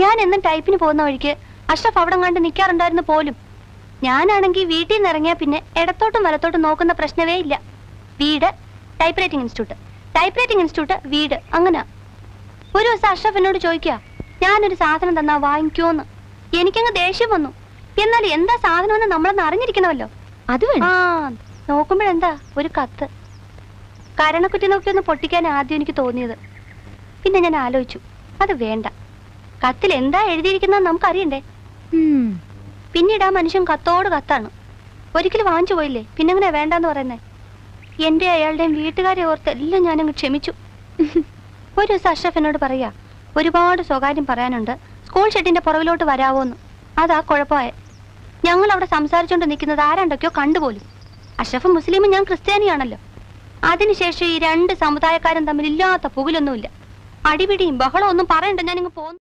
ഞാൻ എന്നും ടൈപ്പിന് പോകുന്ന വഴിക്ക് അഷ്റഫ് അവിടെ കണ്ട് നിൽക്കാറുണ്ടായിരുന്നു പോലും. ഞാനാണെങ്കിൽ വീട്ടിൽ നിന്ന് ഇറങ്ങിയാൽ പിന്നെ ഇടത്തോട്ടും വലത്തോട്ടും നോക്കുന്ന പ്രശ്നമേ ഇല്ല. വീട് type writing institute type writing institute വീട് അങ്ങനെ. ഒരു ദിവസം അഷ്റഫ് എന്നോട് ചോദിക്കുക ഞാനൊരു സാധനം തന്നാ വാങ്ങിക്കോന്ന്. എനിക്കങ്ങ് ദേഷ്യം വന്നു. എന്നാൽ എന്താ സാധനമെന്ന് നമ്മളൊന്ന് അറിഞ്ഞിരിക്കണമല്ലോ. അത് ആ നോക്കുമ്പോഴെന്താ? ഒരു കത്ത്. കരണക്കുറ്റി നോക്കി ഒന്ന് പൊട്ടിക്കാൻ ആദ്യം എനിക്ക് തോന്നിയത്. പിന്നെ ഞാൻ ആലോചിച്ചു അത് വേണ്ട. കത്തിൽ എന്താ എഴുതിയിരിക്കുന്നത് നമുക്കറിയണ്ടേ. പിന്നീട് ആ മനുഷ്യൻ കത്തോട് കത്താണ്. ഒരിക്കലും വാങ്ങിച്ചു പോയില്ലേ? പിന്നെങ്ങനെ വേണ്ടെന്ന് പറയുന്നേ? എന്റെ അയാളുടെയും വീട്ടുകാരെ ഓർത്ത് എല്ലാം ഞാനങ്ങ് ക്ഷമിച്ചു. ഒരു ദിവസം അഷ്റഫിനോട് പറയാ ഒരുപാട് സ്വകാര്യം പറയാനുണ്ട്. സ്കൂൾ ഷെഡിന്റെ പുറകിലോട്ട് വരാവോന്ന്. അതാ കുഴപ്പമായ. ഞങ്ങൾ അവിടെ സംസാരിച്ചുകൊണ്ട് നിൽക്കുന്നത് ആരാണ്ടൊക്കെയോ കണ്ടുപോലും അഷ്റഫ് മുസ്ലിമും ഞാൻ ക്രിസ്ത്യാനിയാണല്ലോ. അതിനുശേഷം ഈ രണ്ട് സമുദായക്കാരും തമ്മിൽ ഇല്ലാത്ത പുകിലൊന്നുമില്ല. അടിപിടിയും ബഹളവും ഒന്നും പറയണ്ട ഞാനിങ്ങ് പോന്നു.